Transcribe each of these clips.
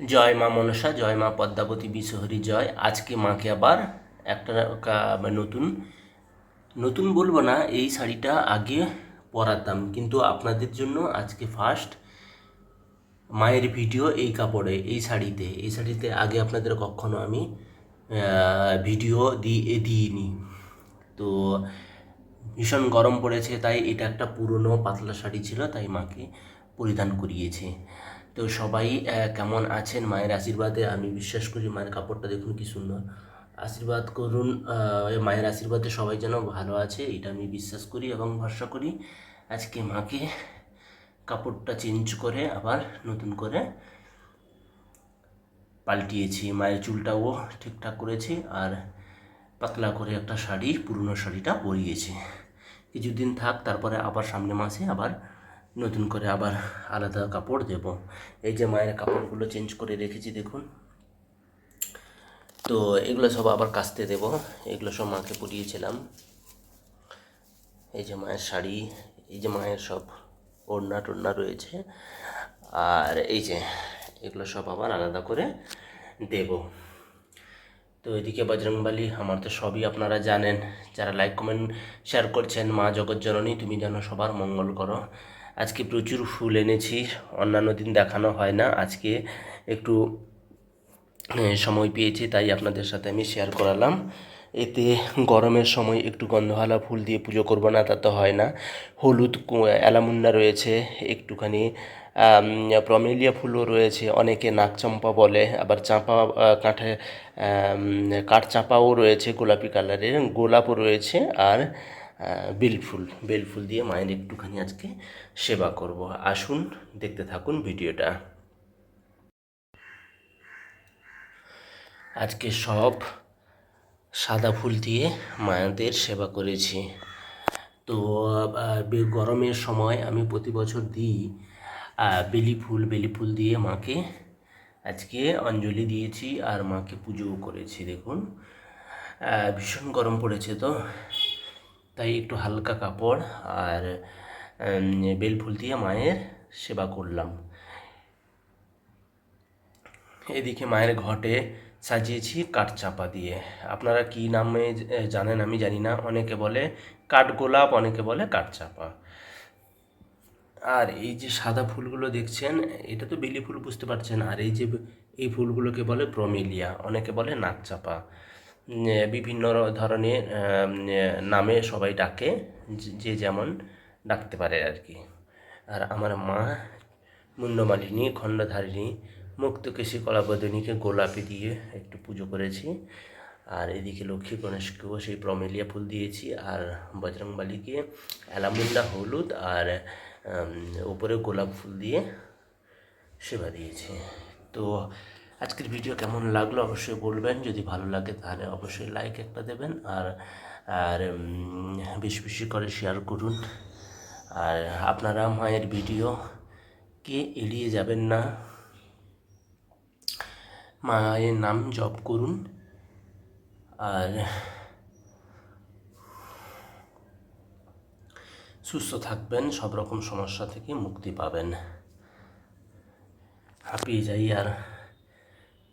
জয় মা মনসা, জয় মা পদ্মাবতী বিশ্বহরি জয়। আজকে মাকে আবার একটা নতুন নতুন বলব না, এই শাড়িটা আগে পরাতাম। কিন্তু আপনাদের জন্য আজকে ফার্স্ট মায়ের ভিডিও এই কাপড়ে, এই শাড়িতে। এই শাড়িতে আগে আপনাদের কখনো আমি ভিডিও দিয়ে দিইনি। তো ভীষণ গরম পড়েছে, তাই এটা একটা পুরনো পাতলা শাড়ি ছিল, তাই মাকে পরিধান করিয়েছে। তো সবাই কেমন আছেন? মায়ের আশীর্বাদে আমি বিশ্বাস করি মায়ের কাপড়টা দেখুন কি সুন্দর। আশীর্বাদ করুন মায়ের আশীর্বাদে সবাই যেন ভালো আছে, এটা আমি বিশ্বাস করি এবং ভরসা করি। আজকে মাকে কাপড়টা চেঞ্জ করে আবার নতুন করে পাল্টিয়েছি। মায়ের চুলটাও ঠিকঠাক করেছি আর পাতলা করে একটা শাড়ি, পুরনো শাড়িটা পরিয়েছি। কিছুদিন থাক, তারপরে আবার সামনে মাসে আবার নতুন করে আবার আলাদা কাপড় দেব। এই যে মায়ের কাপড়গুলো চেঞ্জ করে রেখেছি, দেখুন। তো এগুলো সব আবার কাচতে দেব। এগুলো সব মাকে পরিয়েছিলাম। এই যে মায়ের শাড়ি, এই যে মায়ের সব ওড়না টোড়না রয়েছে। আর এই যে এগুলো সব আবার আলাদা করে দেব। তো এদিকে বজরংবালি, আমার তো সবই আপনারা জানেন। যারা লাইক কমেন্ট শেয়ার করছেন মা জগৎজননী তুমি যেন সবার মঙ্গল করো। আজকে প্রচুর ফুল এনেছি অন্যান্য দিন দেখানো হয় না আজকে একটু সময় পেয়েছি তাই আপনাদের সাথে আমি শেয়ার করালাম। এতে গরমের সময় একটু গন্ধওয়ালা ফুল দিয়ে পুজো করব না তা তো হয় না। হলুদ অ্যালামুন্ডা রয়েছে একটুখানি প্রমেলিয়া ফুলও রয়েছে অনেকে নাকচম্পা বলে আবার চাঁপা কাঠে আম, কাঠ চাঁপাও রয়েছে গোলাপি কালারের গোলাপও রয়েছে আর বেলফুল বেলফুল দিয়ে মায়ের একটুখানি আজকে সেবা করব। আসুন, দেখতে থাকুন ভিডিওটা। আজকে সব সাদা ফুল দিয়ে মায়েদের সেবা করেছি। তো গরমের সময় আমি প্রতি বছর দিই বেলি ফুল বেলি ফুল দিয়ে মাকে আজকে অঞ্জলি দিয়েছি আর মাকে পুজোও করেছি, দেখুন। ভীষণ গরম পড়েছে তো। তাই একটু হালকা কাপড় আর উম, বেল ফুল দিয়ে মায়ের সেবা করলাম। এদিকে মায়ের ঘটে সাজিয়েছি কাঠচাপা দিয়ে। আপনারা কি নামে জানেন আমি জানি না। অনেকে বলে কাঠগোলাপ অনেকে বলে কাঠচাপা আর এই যে সাদা ফুলগুলো দেখছেন এটা তো বেলি ফুল বুঝতে পারছেন। আর এই যে এই ফুলগুলোকে বলে প্রমেলিয়া অনেকে বলে নাকচাপা উম, বিভিন্ন ধরনের নামে সবাই ডাকে, যে- যেমন ডাকতে পারে আর কি। আর আমার মা মুন্ডমালিনী খণ্ডধারিণী, মুক্তকেশী কলাবদনীকে গোলাপি দিয়ে একটু পুজো করেছি। আর এদিকে লক্ষ্মী গণেশকেও সেই প্রমেলিয়া ফুল দিয়েছি। আর বজরংবালিকে অ্যালামুন্ডা হলুদ আর উপরে গোলাপ ফুল দিয়ে সেবা দিয়েছি। তো আজকের ভিডিও কেমন লাগল অবশ্যই বলবেন। যদি ভালো লাগে তাহলে অবশ্যই লাইক একটা দেবেন আর আর বেশি বেশি করে শেয়ার করুন। আর আপনারা মায়ের ভিডিও কে এড়িয়ে যাবেন না? মায়ের নাম জপ করুন। আর সুস্থ থাকবেন, সব রকম সমস্যা থেকে মুক্তি পাবেন। হাঁপিয়ে যাই আর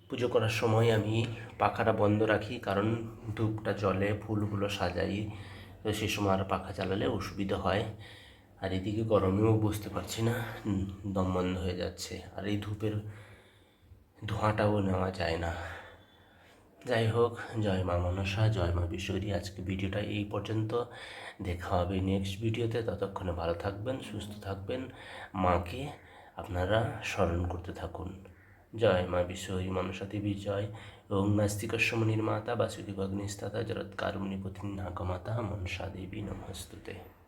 পুজো করার সময় আমি পাখাটা বন্ধ রাখি, কারণ ধূপটা জলে ফুলগুলো সাজাই, তো সেই সময় আর পাখা চালালে অসুবিধা হয়। আর এদিকে গরমেও বুঝতে পারছি না দম বন্ধ হয়ে যাচ্ছে। আর এই ধূপের ধোঁয়াটাও নেওয়া যায় না। যাই হোক, জয় মা মনসা, জয় মা বিশ্বরী আজকে ভিডিওটা এই পর্যন্ত। দেখা হবে নেক্সট ভিডিওতে। ততক্ষণে ভালো থাকবেন, সুস্থ থাকবেন। মাকে আপনারা স্মরণ করতে থাকুন। জয় মা বিশ্বহরি মনসা বিজয় জয়। ওং নাস্তিকস্য নির্মাতা বাসুদেব অগ্নিস্তাতা জরৎকারুণী পত্নী নাগমাতা মনসা দেবী নমস্তুতে।